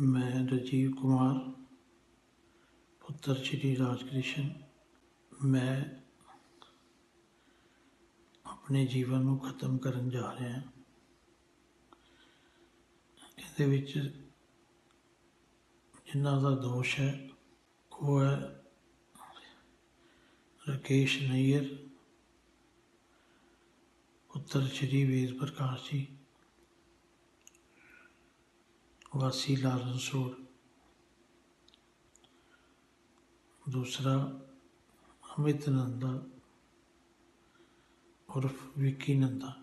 ਮੈਂ ਰਾਜੀਵ ਕੁਮਾਰ, ਪੁੱਤਰ ਸ਼੍ਰੀ ਰਾਜਕ੍ਰਿਸ਼ਨ। ਮੈਂ ਆਪਣੇ ਜੀਵਨ ਨੂੰ ਖਤਮ ਕਰਨ ਜਾ ਰਿਹਾ ਇਹਦੇ ਵਿੱਚ ਜਿਨ੍ਹਾਂ ਦਾ ਦੋਸ਼ ਹੈ, ਉਹ ਹੈ ਰਾਕੇਸ਼ ਨਈਅਰ, ਪੁੱਤਰ ਸ਼੍ਰੀ ਵੇਦ ਪ੍ਰਕਾਸ਼ ਜੀ। ਵਾਸੀ ਲਾਰੈਂਸ ਰੋਡ ਦੂਸਰਾ ਅਮਿਤ ਨੰਦਾ, ਉਰਫ ਵਿੱਕੀ ਨੰਦਾ।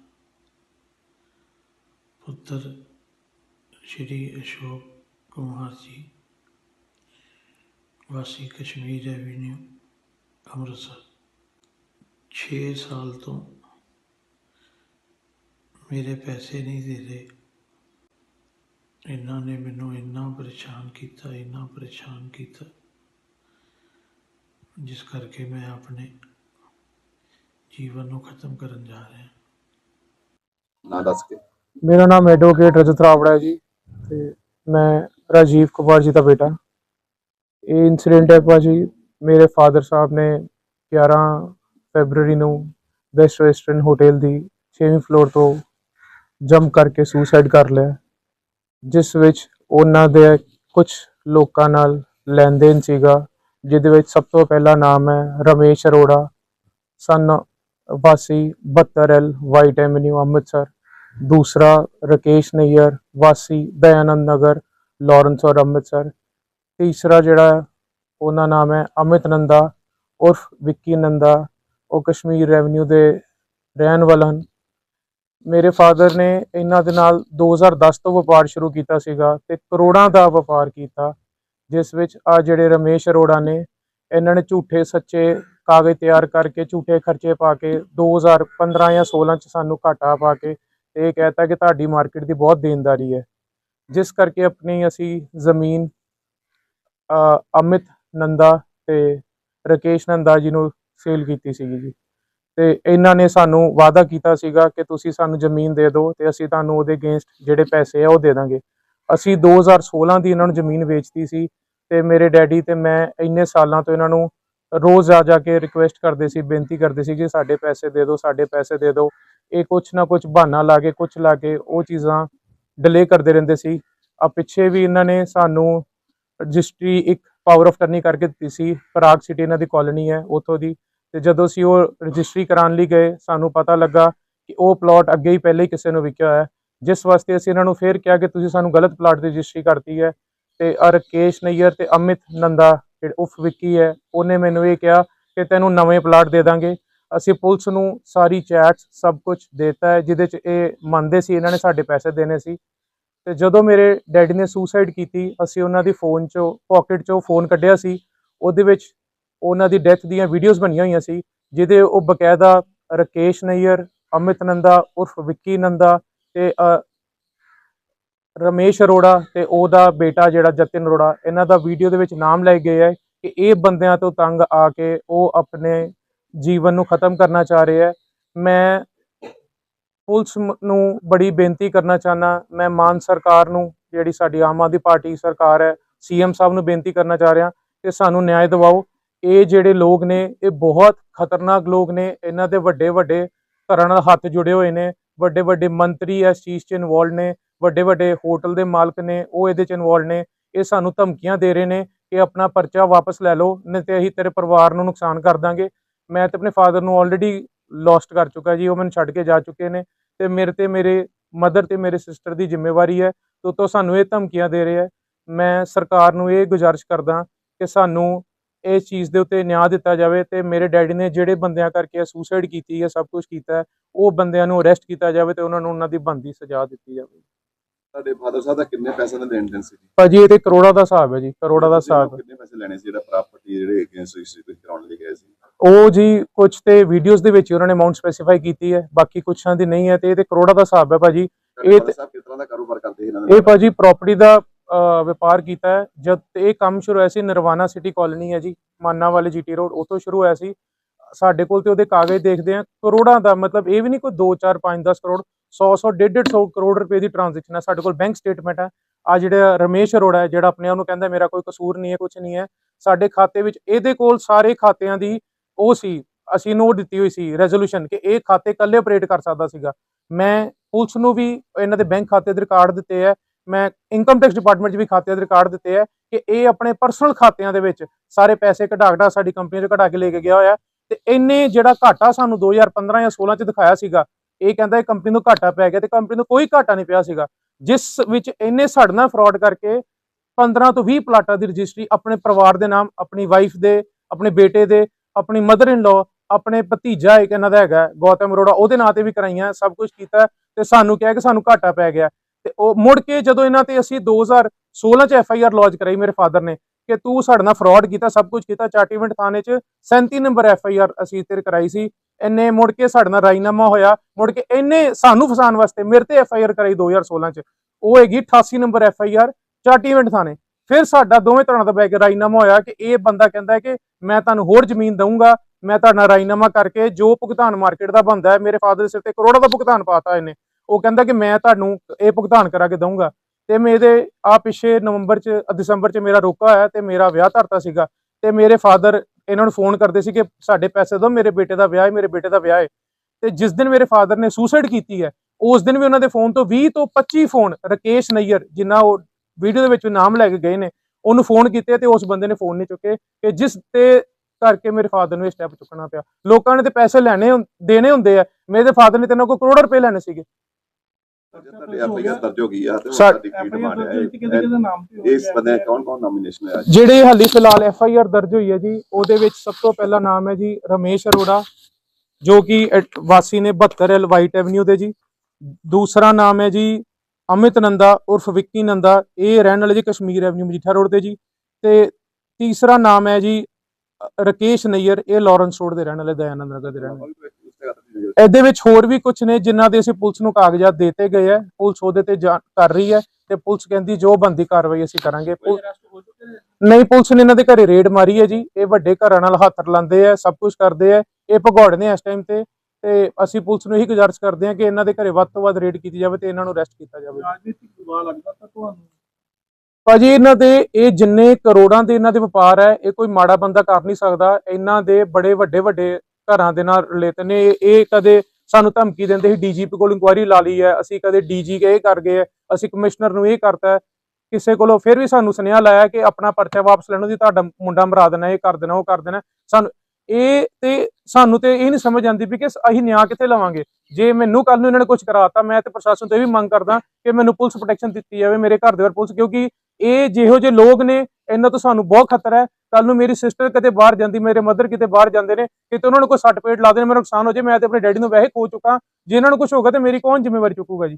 ਪੁੱਤਰ ਸ਼੍ਰੀ ਅਸ਼ੋਕ ਕੁਮਾਰ ਜੀ, ਵਾਸੀ ਕਸ਼ਮੀਰ ਐਵੀਨਿਊ, ਅੰਮ੍ਰਿਤਸਰ। 6 ਸਾਲ ਤੋਂ ਮੇਰੇ ਪੈਸੇ ਨਹੀਂ ਦੇ ਰਹੇ। ਇਹਨਾਂ ਨੇ ਮੈਨੂੰ ਇੰਨਾ ਪਰੇਸ਼ਾਨ ਕੀਤਾ ਇੰਨਾ ਪਰੇਸ਼ਾਨ ਕੀਤਾ ਜਿਸ ਕਰਕੇ ਮੈਂ ਆਪਣੇ ਜੀਵਨ ਨੂੰ ਖਤਮ ਕਰਨ ਜਾ ਰਿਹਾ ਨਾ ਦੱਸ ਕੇ। ਮੇਰਾ ਨਾਮ ਐਡਵੋਕੇਟ ਰਜਤ ਰਾਵੜਾ ਹੈ ਜੀ ਤੇ ਮੈਂ ਰਾਜੀਵ ਕੁਮਾਰ ਜੀ ਦਾ ਬੇਟਾ। ਇਹ ਇਨਸੀਡੈਂਟ ਹੈ ਭਾਜੀ ਮੇਰੇ ਫਾਦਰ ਸਾਹਿਬ ਨੇ 11 ਫੈਬਰੂਰੀ ਨੂੰ ਬੈਸਟ ਵੈਸਟਰਨ ਹੋਟਲ ਦੀ 6ਵੇਂ ਫਲੋਰ ਤੋਂ ਜੰਪ ਕਰਕੇ ਸੁਸਾਈਡ ਕਰ ਲਿਆ। ਜਿਸ ਵਿੱਚ ਉਹਨਾਂ ਦੇ ਕੁਝ ਲੋਕਾਂ ਨਾਲ ਲੈਣ ਦੇਣ ਸੀਗਾ, ਜਿਹਦੇ ਵਿੱਚ ਸਭ ਤੋਂ ਪਹਿਲਾ ਨਾਮ ਹੈ ਰਮੇਸ਼ ਅਰੋੜਾ ਸਨ ਵਾਸੀ 72L ਵਾਈਟ ਐਵਨਿਊ, ਅੰਮ੍ਰਿਤਸਰ। ਦੂਸਰਾ ਰਕੇਸ਼ ਨਈਅਰ, ਵਾਸੀ ਦਇਆਨੰਦ ਨਗਰ, ਲਾਰੈਂਸ ਔਰ ਅੰਮ੍ਰਿਤਸਰ। ਤੀਸਰਾ ਜਿਹੜਾ ਉਹਨਾਂ ਨਾਮ ਹੈ ਅਮਿਤ ਨੰਦਾ, ਉਰਫ ਵਿੱਕੀ ਨੰਦਾ। ਉਹ ਕਸ਼ਮੀਰ ਰੈਵਨਿਊ ਦੇ ਰਹਿਣ ਵਾਲਾ ਹਨ। ਮੇਰੇ ਫਾਦਰ ਨੇ ਇਹਨਾਂ ਦੇ ਨਾਲ 2010 ਤੋਂ ਵਪਾਰ ਸ਼ੁਰੂ ਕੀਤਾ ਸੀਗਾ ਤੇ ਕਰੋੜਾਂ ਦਾ ਵਪਾਰ ਕੀਤਾ, ਜਿਸ ਵਿੱਚ ਆ ਜਿਹੜੇ ਰਮੇਸ਼ ਅਰੋੜਾ ਨੇ, ਇਹਨਾਂ ਨੇ ਝੂਠੇ ਸੱਚੇ ਕਾਗਜ਼ ਤਿਆਰ ਕਰਕੇ ਝੂਠੇ ਖਰਚੇ ਪਾ ਕੇ 2015 ਜਾਂ 16 ਚ ਸਾਨੂੰ ਘਾਟਾ ਪਾ ਕੇ ਤੇ ਇਹ ਕਹਿਤਾ ਕਿ ਤੁਹਾਡੀ ਮਾਰਕੀਟ ਦੀ ਬਹੁਤ ਦੇਣਦਾਰੀ ਹੈ। ਜਿਸ ਕਰਕੇ ਆਪਣੀ ਅਸੀਂ ਜ਼ਮੀਨ ਅਮਿਤ ਨੰਦਾ ਤੇ ਰਕੇਸ਼ ਨੰਦਾ ਜੀ ਨੂੰ ਸੇਲ ਕੀਤੀ ਸੀਗੀ ਜੀ। ਤੇ ਇਹਨਾਂ ਨੇ ਸਾਨੂੰ ਵਾਅਦਾ ਕੀਤਾ ਸੀਗਾ ਕਿ ਤੁਸੀਂ ਸਾਨੂੰ ਜ਼ਮੀਨ ਦੇ ਦਿਓ ਤੇ ਅਸੀਂ ਤੁਹਾਨੂੰ ਉਹਦੇ ਅਗੇਂਸਟ ਜਿਹੜੇ ਪੈਸੇ ਆ ਉਹ ਦੇ ਦਾਂਗੇ। ਅਸੀਂ 2016 ਦੀ ਇਹਨਾਂ ਨੂੰ ਜ਼ਮੀਨ ਵੇਚਤੀ ਸੀ ਤੇ ਮੇਰੇ ਡੈਡੀ ਤੇ ਮੈਂ ਇੰਨੇ ਸਾਲਾਂ ਤੋਂ ਇਹਨਾਂ ਨੂੰ ਰੋਜ਼ ਆ ਜਾ ਕੇ ਰਿਕੁਐਸਟ ਕਰਦੇ ਸੀ, ਬੇਨਤੀ ਕਰਦੇ ਸੀ ਕਿ ਸਾਡੇ ਪੈਸੇ ਦੇ ਦਿਓ, ਸਾਡੇ ਪੈਸੇ ਦੇ ਦਿਓ। ਇਹ ਕੁਛ ਨਾ ਕੁਛ ਬਹਾਨਾ ਲਾ ਕੇ, ਕੁਛ ਲਾ ਕੇ ਉਹ ਚੀਜ਼ਾਂ ਡਿਲੇ ਕਰਦੇ ਰਹਿੰਦੇ ਸੀ। ਆ ਪਿੱਛੇ ਵੀ ਇਹਨਾਂ ਨੇ ਸਾਨੂੰ ਰਜਿਸਟਰੀ ਇੱਕ ਪਾਵਰ ਆਫ ਟਰਨੀ ਕਰਕੇ ਦਿੱਤੀ ਸੀ। ਪਰਾਗ ਸਿਟੀ ਇਹਨਾਂ ਦੀ ਕਾਲੋਨੀ ਹੈ, ਉਥੋਂ ਦੀ। ਤੇ ਜਦੋਂ ਅਸੀਂ ਉਹ ਰਜਿਸਟਰੀ ਕਰਾਉਣ ਲਈ ਗਏ, ਸਾਨੂੰ ਪਤਾ ਲੱਗਾ ਕਿ ਉਹ ਪਲਾਟ ਅੱਗੇ ਹੀ ਪਹਿਲੇ ਹੀ ਕਿਸੇ ਨੂੰ ਵਿਕਿਆ ਹੋਇਆ ਹੈ। ਜਿਸ ਵਾਸਤੇ ਅਸੀਂ ਇਹਨਾਂ ਨੂੰ ਫੇਰ ਕਿਹਾ ਕਿ ਤੁਸੀਂ ਸਾਨੂੰ ਗਲਤ ਪਲਾਟ ਦੀ ਰਜਿਸਟਰੀ ਕਰਤੀ ਹੈ ਤੇ ਅ ਨਈਅਰ ਤੇ ਅਮਿਤ ਨੰਦਾ ਜਿਹੜੇ ਉਫ ਵਿੱਕੀ ਹੈ, ਉਹਨੇ ਮੈਨੂੰ ਇਹ ਕਿਹਾ ਕਿ ਤੈਨੂੰ ਨਵੇਂ ਪਲਾਟ ਦੇ ਦਾਂਗੇ। ਅਸੀਂ ਪੁਲਿਸ ਨੂੰ ਸਾਰੀ ਚੈਟਸ ਸਭ ਕੁਝ ਦਿੱਤਾ ਹੈ, ਜਿਹਦੇ ਚ ਇਹ ਮੰਨਦੇ ਸੀ ਇਹਨਾਂ ਨੇ ਸਾਡੇ ਪੈਸੇ ਦੇਣੇ ਸੀ। ਤੇ ਜਦੋਂ ਮੇਰੇ ਡੈਡੀ ਨੇ ਸੁਸਾਈਡ ਕੀਤੀ, ਅਸੀਂ ਉਹਨਾਂ ਦੀ ਫੋਨ ਚੋਂ ਪਾਕਟ ਚੋਂ ਫੋਨ ਕੱਢਿਆ ਸੀ। ਉਹਦੇ ਵਿੱਚ ਉਹਨਾਂ ਦੀ ਡੈਥ ਦੀਆਂ ਵੀਡੀਓਜ਼ ਬਣੀਆਂ ਹੋਈਆਂ ਸੀ, ਜਿਹਦੇ ਉਹ ਬਕਾਇਦਾ ਰਕੇਸ਼ ਨਈਅਰ, ਅਮਿਤ ਨੰਦਾ, ਉਰਫ ਵਿੱਕੀ ਨੰਦਾ ਤੇ ਰਮੇਸ਼ ਅਰੋੜਾ ਤੇ ਉਹਦਾ ਬੇਟਾ ਜਿਹੜਾ ਜਤਿਨ ਅਰੋੜਾ, ਇਹਨਾਂ ਦਾ ਵੀਡੀਓ ਦੇ ਵਿੱਚ ਨਾਮ ਲਏ ਗਏ ਹੈ ਕਿ ਇਹ ਬੰਦਿਆਂ ਤੋਂ ਤੰਗ ਆ ਕੇ ਉਹ ਆਪਣੇ ਜੀਵਨ ਨੂੰ ਖਤਮ ਕਰਨਾ ਚਾਹ ਰਹੇ ਹੈ ਮੈਂ ਪੁਲਿਸ ਨੂੰ ਬੜੀ ਬੇਨਤੀ ਕਰਨਾ ਚਾਹਨਾ ਮੈਂ ਮਾਨ ਸਰਕਾਰ ਨੂੰ, ਜਿਹੜੀ ਸਾਡੀ ਆਮ ਆਦਮੀ ਪਾਰਟੀ ਸਰਕਾਰ ਹੈ ਸੀਐਮ ਸਾਹਿਬ ਨੂੰ ਬੇਨਤੀ ਕਰਨਾ ਚਾਹ ਰਿਹਾ ਕਿ ਸਾਨੂੰ ਨਿਆਂ ਦਿਵਾਓ। ਇਹ ਜਿਹੜੇ ਲੋਕ ਨੇ, ਇਹ ਬਹੁਤ ਖਤਰਨਾਕ ਲੋਕ ਨੇ। ਇਹਨਾਂ ਦੇ ਵੱਡੇ ਵੱਡੇ ਘਰਾਂ ਨਾਲ ਹੱਥ ਜੁੜੇ ਹੋਏ ਨੇ। ਵੱਡੇ ਵੱਡੇ ਮੰਤਰੀ ਇਸ ਚੀਜ਼ 'ਚ ਇਨਵੋਲਡ ਨੇ। ਵੱਡੇ ਵੱਡੇ ਹੋਟਲ ਦੇ ਮਾਲਕ ਨੇ, ਉਹ ਇਹਦੇ 'ਚ ਇਨਵੋਲਡ ਨੇ। ਇਹ ਸਾਨੂੰ ਧਮਕੀਆਂ ਦੇ ਰਹੇ ਨੇ ਕਿ ਆਪਣਾ ਪਰਚਾ ਵਾਪਸ ਲੈ ਲਓ, ਨਹੀਂ ਤੇ ਅਸੀਂ ਤੇਰੇ ਪਰਿਵਾਰ ਨੂੰ ਨੁਕਸਾਨ ਕਰ ਦਾਂਗੇ। ਮੈਂ ਤੇ ਆਪਣੇ ਫਾਦਰ ਨੂੰ ਆਲਰੇਡੀ ਲੋਸਟ ਕਰ ਚੁੱਕਾ ਜੀ। ਉਹ ਮੈਨੂੰ ਛੱਡ ਕੇ ਜਾ ਚੁੱਕੇ ਨੇ ਤੇ ਮੇਰੇ ਤੇ ਮੇਰੇ ਮਦਰ ਤੇ ਮੇਰੇ ਸਿਸਟਰ ਦੀ ਜ਼ਿੰਮੇਵਾਰੀ ਹੈ। ਤੋ ਤੋਂ ਸਾਨੂੰ ਇਹ ਧਮਕੀਆਂ ਦੇ ਰਹੇ ਹੈ। ਮੈਂ ਸਰਕਾਰ ਨੂੰ ਇਹ ਗੁਜ਼ਾਰਿਸ਼ ਕਰਦਾ ਕਿ ਸਾਨੂੰ ਇਸ ਚੀਜ਼ ਦੇ ਉੱਤੇ ਨਿਆਂ ਦਿੱਤਾ ਜਾਵੇ ਤੇ ਮੇਰੇ ਡੈਡੀ ਨੇ ਜਿਹੜੇ ਬੰਦਿਆਂ ਕਰਕੇ ਸੁਸਾਈਡ ਕੀਤੀ ਹੈ ਸਭ ਕੁਝ ਕੀਤਾ ਹੈ ਉਹ ਬੰਦਿਆਂ ਨੂੰ ਅਰੈਸਟ ਕੀਤਾ ਜਾਵੇ ਤੇ ਉਹਨਾਂ ਨੂੰ ਉਹਨਾਂ ਦੀ ਬਣਦੀ ਸਜ਼ਾ ਦਿੱਤੀ ਜਾਵੇ। ਤੁਹਾਡੇ ਫਾਦਰ ਸਾਹਿਬ ਦਾ ਕਿੰਨੇ ਪੈਸੇ ਨੇ ਦੇਣ ਦੇਣ ਸੀ ਭਾਜੀ ਇਹ ਤੇ ਕਰੋੜਾਂ ਦਾ ਹਿਸਾਬ ਹੈ ਜੀ ਕਰੋੜਾਂ ਦਾ ਹਿਸਾਬ। ਕਿੰਨੇ ਪੈਸੇ ਲੈਣੇ ਸੀ ਜਿਹੜਾ ਪ੍ਰਾਪਰਟੀ ਜਿਹੜੇ ਅਗੇਂਸਟ ਰਜਿਸਟਰੀ ਤੁਸੀਂ ਕਰਾਉਣ ਲਈ ਗਏ ਸੀ? ਉਹ ਜੀ ਕੁਝ ਤੇ ਵੀਡੀਓਜ਼ ਦੇ ਵਿੱਚ ਉਹਨਾਂ ਨੇ ਅਮਾਉਂਟ ਸਪੈਸੀਫਾਈ ਕੀਤੀ ਹੈ ਬਾਕੀ ਕੁਛਾਂ ਦੀ ਨਹੀਂ ਹੈ ਤੇ ਇਹ ਤੇ ਕਰੋੜਾਂ ਦਾ ਹਿਸਾਬ ਹੈ ਭਾਜੀ। ਇਹ ਤੇ- ਸਾਹਿਬ ਕਿਸ ਤਰ੍ਹਾਂ ਦਾ ਕਾਰੋਬਾਰ ਕਰਦੇ ਸੀ ਇਹਨਾਂ ਦੇ ਇਹ ਭਾਜੀ ਪ੍ਰਾਪਰਟੀ ਦਾ ਵਪਾਰ ਕੀਤਾ ਹੈ। ਜਦ ਇਹ ਕੰਮ ਸ਼ੁਰੂ ਹੋਇਆ ਸੀ, ਨਿਰਵਾਣਾ ਸਿਟੀ ਕਾਲੋਨੀ ਹੈ ਜੀ ਮਾਨਾ ਵਾਲੇ ਜੀਟੀ ਰੋਡ ਉਤੋਂ ਸ਼ੁਰੂ ਹੋਇਆ ਸੀ। ਸਾਡੇ ਕੋਲ ਤੇ ਉਹਦੇ ਕਾਗਜ਼ ਦੇਖਦੇ ਆ ਕਰੋੜਾਂ ਦਾ ਮਤਲਬ ਇਹ ਵੀ ਨਹੀਂ ਕੋਈ 2 4 5 10 ਕਰੋੜ 100 100 150 ਕਰੋੜ ਰੁਪਏ ਦੀ ਟ੍ਰਾਂਜੈਕਸ਼ਨ ਹੈ। ਸਾਡੇ ਕੋਲ ਬੈਂਕ ਸਟੇਟਮੈਂਟ ਹੈ। ਆ ਜਿਹੜਾ ਰਮੇਸ਼ ਅਰੋੜਾ ਹੈ, ਜਿਹੜਾ ਆਪਣੇ ਆਪ ਨੂੰ ਕਹਿੰਦਾ, ਮੇਰਾ ਕੋਈ ਕਸੂਰ ਨਹੀਂ ਹੈ ਕੁਝ ਨਹੀਂ ਹੈ। ਸਾਡੇ ਖਾਤੇ ਵਿੱਚ ਇਹਦੇ ਕੋਲ ਸਾਰੇ ਖਾਤਿਆਂ ਦੀ ਉਹ ਸੀ, ਅਸੀਂ ਨੋਟ ਦਿੱਤੀ ਹੋਈ ਸੀ ਰੈਜ਼ੋਲੂਸ਼ਨ ਕਿ ਇਹ ਖਾਤੇ ਇਕੱਲੇ ਆਪਰੇਟ ਕਰ ਸਕਦਾ ਸੀਗਾ। ਮੈਂ ਪੁਲਿਸ ਨੂੰ ਵੀ ਇਹਨਾਂ ਦੇ ਬੈਂਕ ਖਾਤੇ ਦੇ ਰਿਕਾਰਡ ਦਿੱਤੇ ਹੈ। ਮੈਂ ਇਨਕਮ ਟੈਕਸ ਡਿਪਾਰਟਮੈਂਟ 'ਚ ਵੀ ਖਾਤਿਆਂ ਦੇ ਰਿਕਾਰਡ ਦਿੱਤੇ ਹੈ ਕਿ ਇਹ ਆਪਣੇ ਪਰਸਨਲ ਖਾਤਿਆਂ ਦੇ ਵਿੱਚ ਸਾਰੇ ਪੈਸੇ ਕਢਾ ਕਢਾ ਸਾਡੀ ਕੰਪਨੀ 'ਚ ਕਢਾ ਕੇ ਲੈ ਕੇ ਗਿਆ ਹੋਇਆ। ਤੇ ਇਹਨੇ ਜਿਹੜਾ ਘਾਟਾ ਸਾਨੂੰ 2015 ਜਾਂ 16 'ਚ ਦਿਖਾਇਆ ਸੀਗਾ, ਇਹ ਕਹਿੰਦਾ ਇਹ ਕੰਪਨੀ ਨੂੰ ਘਾਟਾ ਪੈ ਗਿਆ ਤੇ ਕੰਪਨੀ ਨੂੰ ਕੋਈ ਘਾਟਾ ਨਹੀਂ ਪਿਆ ਸੀਗਾ। ਜਿਸ ਵਿੱਚ ਇਹਨੇ ਸਾਡੇ ਨਾਲ ਫਰਾਡ ਕਰਕੇ 15 ਤੋਂ 20 ਪਲਾਟਾਂ ਦੀ ਰਜਿਸਟਰੀ ਆਪਣੇ ਪਰਿਵਾਰ ਦੇ ਨਾਮ, ਆਪਣੀ ਵਾਈਫ ਦੇ, ਆਪਣੇ ਬੇਟੇ ਦੇ, ਆਪਣੀ ਮਦਰ ਇਨ ਲਾ ਆਪਣੇ ਭਤੀਜਾ ਇੱਕ ਇਹਨਾਂ ਦਾ ਹੈਗਾ, ਗੌਤਮ ਅਰੋੜਾ, ਉਹਦੇ ਨਾਂ ਤੇ ਵੀ ਕਰਾਈਆਂ, ਸਭ ਕੁਝ ਕੀਤਾ ਤੇ ਸਾਨੂੰ ਕਿਹਾ ਕਿ ਸਾਨੂੰ ਘਾਟਾ ਪੈ ਗਿਆ। ਤੇ ਉਹ ਮੁੜ ਕੇ ਜਦੋਂ ਇਹਨਾਂ ਤੇ ਅਸੀਂ 2016 ਚ ਐਫ ਆਈ ਆਰ ਲੌਂਚ ਕਰਾਈ ਮੇਰੇ ਫਾਦਰ ਨੇ ਕਿ ਤੂੰ ਸਾਡੇ ਨਾਲ ਫਰਾਡ ਕੀਤਾ, ਸਭ ਕੁਝ ਕੀਤਾ ਚਾਟੀਵਿੰਡ ਥਾਣੇ ਚ 37 ਨੰਬਰ ਐਫ ਆਈ ਆਰ ਅਸੀਂ ਤੇਰੇ ਕਰਾਈ ਸੀ ਇਹਨੇ ਮੁੜ ਕੇ ਸਾਡੇ ਨਾਲ ਰਾਈਨਾਮਾ ਹੋਇਆ, ਮੁੜ ਕੇ ਇਹਨੇ ਸਾਨੂੰ ਫਸਾਉਣ ਵਾਸਤੇ ਮੇਰੇ ਤੇ ਐਫ ਆਈ ਆਰ ਕਰਾਈ 2016 ਚ, ਉਹ ਹੈਗੀ 88 number F I R Chatiwind ਥਾਣੇ। ਫਿਰ ਸਾਡਾ ਦੋਵੇਂ ਤਰ੍ਹਾਂ ਦਾ ਬੈ ਰਾਈਨਾਮਾ ਹੋਇਆ ਕਿ ਇਹ ਬੰਦਾ ਕਹਿੰਦਾ ਕਿ ਮੈਂ ਤੁਹਾਨੂੰ ਹੋਰ ਜ਼ਮੀਨ ਦਊਂਗਾ, ਮੈਂ ਤੁਹਾਡਾ ਨਾਲ ਰਾਈਨਾਮਾ ਕਰਕੇ ਜੋ ਭੁਗਤਾਨ ਮਾਰਕੀਟ ਦਾ ਬੰਦਾ ਹੈ, ਮੇਰੇ ਫਾਦਰ ਦੇ ਸਿਰ ਤੇ ਕਰੋੜਾਂ ਦਾ ਭੁਗਤਾਨ ਪਾਤਾ ਇਹਨੇ। ਉਹ ਕਹਿੰਦਾ ਕਿ ਮੈਂ ਤੁਹਾਨੂੰ ਇਹ ਭੁਗਤਾਨ ਕਰਾ ਕੇ ਦਊਂਗਾ। ਤੇ ਮੇਰੇ ਆ ਪਿਛੇ ਨਵੰਬਰ ਚ, ਦਸੰਬਰ ਚ ਮੇਰਾ ਰੋਕਾ ਹੋਇਆ ਤੇ ਮੇਰਾ ਵਿਆਹ ਧਰਤਾ ਸੀਗਾ। ਤੇ ਮੇਰੇ ਫਾਦਰ ਇਹਨਾਂ ਨੂੰ ਫੋਨ ਕਰਦੇ ਸੀ ਕਿ ਸਾਡੇ ਪੈਸੇ ਦਿਓ ਮੇਰੇ ਬੇਟੇ ਦਾ ਵਿਆਹ ਹੈ ਮੇਰੇ ਬੇਟੇ ਦਾ ਵਿਆਹ ਹੈ ਤੇ ਜਿਸ ਦਿਨ ਮੇਰੇ ਫਾਦਰ ਨੇ ਸੁਸਾਈਡ ਕੀਤੀ ਹੈ, ਉਸ ਦਿਨ ਵੀ ਉਹਨਾਂ ਦੇ ਫੋਨ ਤੋਂ 20 ਤੋਂ 25 ਫੋਨ ਰਕੇਸ਼ ਨਈਅਰ, ਜਿੰਨਾ ਉਹ ਵੀਡੀਓ ਦੇ ਵਿੱਚ ਨਾਮ ਲੈ ਕੇ ਗਏ ਨੇ, ਉਹਨੂੰ ਫੋਨ ਕੀਤੇ ਤੇ ਉਸ ਬੰਦੇ ਨੇ ਫੋਨ ਨਹੀਂ ਚੁੱਕੇ ਕਿ ਜਿਸ ਤੇ ਕਰਕੇ ਮੇਰੇ ਫਾਦਰ ਨੂੰ ਇਹ ਸਟੈਪ ਚੁੱਕਣਾ ਪਿਆ। ਲੋਕਾਂ ਨੇ ਤੇ ਪੈਸੇ ਲੈਣੇ ਦੇਣੇ ਹੁੰਦੇ ਆ। ਮੇਰੇ ਫਾਦਰ ਨੇ ਤੇ ਇਹਨਾਂ ਕੋਲ ਕਰੋੜ ਰੁਪਏ ਲੈਣੇ ਸੀਗੇ। ਤੁਹਾਡੇ ਐਫ ਆਈ ਆਰ ਦਰਜ ਹੋ ਗਈ ਆ ਤੇ ਉਹ ਸਾ- ਸਾਡੀ ਕੀ ਡਿਮਾਂਡ ਹੈ? ਇਸ ਬੰਦੇ ਕੌਣ ਕੌਣ ਨਾਮੀਨੇਸ਼ਨ ਹੈ ਜਿਹੜੇ ਹਾਲੀ ਫਿਲਹਾਲ ਐਫ ਆਈ ਆਰ ਦਰਜ ਹੋਈ ਹੈ ਜੀ ਉਹਦੇ ਵਿੱਚ ਸਭ ਤੋਂ ਪਹਿਲਾ ਨਾਮ ਹੈ ਜੀ ਰਮੇਸ਼ ਅਰੋੜਾ ਜੋ ਕਿ ਐਟ- ਵਾਸੀ ਨੇ 72 ਐਲ ਵਾਈਟ ਐਵਨਿਊ ਦੇ ਜੀ। ਦੂਸਰਾ ਨਾਮ ਹੈ ਜੀ ਅਮਿਤ ਨੰਦਾ ਉਰਫ ਵਿੱਕੀ ਨੰਦਾ ਇਹ ਰਹਿਣ ਵਾਲੇ ਜੀ ਕਸ਼ਮੀਰ ਐਵਨਿਊ ਮਜੀਠਾ ਰੋਡ ਤੇ ਜੀ। ਤੇ ਤੀਸਰਾ ਨਾਮ ਹੈ ਜੀ ਅ, ਰਕੇਸ਼ ਨਈਅਰ ਇਹ ਲਾਰੈਂਸ ਰੋਡ ਦੇ ਰਹਿਣ ਵਾਲੇ ਦਇਆਨੰਦ ਨਗਰ ਦੇ ਰਹਿਣ ਵਾਲੇ। ਇਹਦੇ ਵਿੱਚ ਹੋਰ ਵੀ ਕੁਝ ਨੇ ਜਿਨ੍ਹਾਂ ਦੇ ਅਸੀਂ ਪੁਲਿਸ ਨੂੰ ਕਾਗਜ਼ਾਤ ਦੇਤੇ ਗਏ ਹੈ ਪੁਲਿਸ ਉਹਦੇ ਤੇ ਜਾ- ਕਰ ਰਹੀ ਹੈ ਤੇ ਪੁਲਿਸ ਕਹਿੰਦੀ ਜੋ ਬੰਦੀ ਕਾਰਵਾਈ ਅਸੀਂ ਕਰਾਂਗੇ। ਨਹੀਂ ਪੁਲਿਸ ਨੇ ਇਹਨਾਂ ਦੇ ਘਰੇ ਰੇਡ ਮਾਰੀ ਹੈ ਜੀ ਇਹ ਵੱਡੇ ਘਰਾਂ ਨਾਲ ਹੱਥ ਲਾਉਂਦੇ ਆ ਸਭ ਕੁਝ ਕਰਦੇ ਆ ਇਹ ਭਗੌੜੇ ਨੇ ਇਸ ਟਾਈਮ ਤੇ ਤੇ ਅਸੀਂ ਪੁਲਿਸ ਨੂੰ ਇਹੀ ਗੁਜ਼ਾਰਿਸ਼ ਕਰਦੇ ਹਾਂ ਕਿ ਇਹਨਾਂ ਦੇ ਘਰੇ ਵੱਧ ਤੋਂ ਵੱਧ ਰੇਡ ਕੀਤੀ ਜਾਵੇ ਤੇ ਇਹਨਾਂ ਨੂੰ ਅਰੈਸਟ ਕੀਤਾ ਜਾਵੇ। ਰਾਜਨੀਤਿਕ ਦਬਾਅ ਲੱਗਦਾ ਤਾਂ ਤੁਹਾਨੂੰ? ਭਾਜੀ ਇਹਨਾਂ ਦੇ ਇਹ ਜਿੰਨੇ ਕਰੋੜਾਂ ਦੇ ਇਹਨਾਂ ਦੇ ਵਪਾਰ ਹੈ ਇਹ ਕੋਈ ਮਾੜਾ ਬੰਦਾ ਕਰ ਨਹੀਂ ਸਕਦਾ। ਇਹਨਾਂ ਦੇ ਬੜੇ ਵੱਡੇ ਵੱਡੇ ਘਰਾਂ ਦੇ ਨਾਲ ਰਿਲੇਟ ਨੇ। ਇਹ- ਕਦੇ ਸਾਨੂੰ ਧਮਕੀ ਦਿੰਦੇ ਸੀ ਡੀਜੀਪੀ ਕੋਲ ਇਨਕੁਆਇਰੀ ਲਾ ਲਈ ਹੈ। ਅਸੀਂ ਕਦੇ ਡੀਜੀ ਇਹ ਕਰ ਗਏ ਅਸੀਂ ਕਮਿਸ਼ਨਰ ਨੂੰ ਇਹ ਕਰਤਾ ਕਿਸੇ ਕੋਲੋਂ ਫਿਰ ਵੀ ਸਾਨੂੰ ਸੁਨੇਹਾ ਲਾਇਆ ਕਿ ਆਪਣਾ ਪਰਚਾ ਵਾਪਸ ਲੈਣ ਦੀ ਤੁਹਾਡਾ ਮੁੰਡਾ ਮਰਾ ਦੇਣਾ, ਇਹ ਕਰ ਦੇਣਾ, ਉਹ ਕਰ ਦੇਣਾ। ਸਾਨੂੰ ਇਹ ਤੇ ਸਾਨੂੰ ਤੇ ਇਹ ਨਹੀਂ ਸਮਝ ਆਉਂਦੀ ਵੀ ਕਿ ਅਸੀਂ ਨਿਆਂ ਕਿੱਥੇ ਲਵਾਂਗੇ? ਜੇ ਮੈਨੂੰ ਕੱਲ ਨੂੰ ਇਹਨਾਂ ਨੇ ਕੁਝ ਕਰਾਤਾ, ਮੈਂ ਤੇ ਪ੍ਰਸ਼ਾਸਨ ਤੋਂ ਇਹ ਵੀ ਮੰਗ ਕਰਦਾ ਕਿ ਮੈਨੂੰ ਪੁਲਿਸ ਪ੍ਰੋਟੈਕਸ਼ਨ ਦਿੱਤੀ ਜਾਵੇ, ਮੇਰੇ ਘਰ ਦੇ ਬਾਹਰ ਪੁਲਿਸ, ਕਿਉਂਕਿ ਇਹ ਜਿਹੋ ਜਿਹੇ ਲੋਕ ਨੇ ਇਹਨਾਂ ਤੋਂ ਸਾਨੂੰ ਬਹੁਤ ਖਤਰਾ ਹੈ। ਕੱਲ ਨੂੰ ਮੇਰੀ ਸਿਸਟਰ ਕਿਤੇ ਬਾਹਰ ਜਾਂਦੀ, ਮੇਰੇ ਮਦਰ ਕਿਤੇ ਬਾਹਰ ਜਾਂਦੇ ਨੇ, ਕਿਤੇ ਉਹਨਾਂ ਨੂੰ ਕੋਈ ਸੱਟ ਪੇਟ ਲਾ ਦੇਣ ਮੇਰਾ ਨੁਕਸਾਨ ਹੋ ਜਾਏ ਮੈਂ ਤੇ ਆਪਣੇ ਡੈਡੀ ਨੂੰ ਵੈਸੇ ਖੋ ਚੁੱਕਾ। ਜੇ ਇਹਨਾਂ ਨੂੰ ਕੁਝ ਹੋਗਾ ਤੇ ਮੇਰੀ ਕੌਣ ਜ਼ਿੰਮੇਵਾਰੀ ਚੁੱਕੂਗਾ ਜੀ?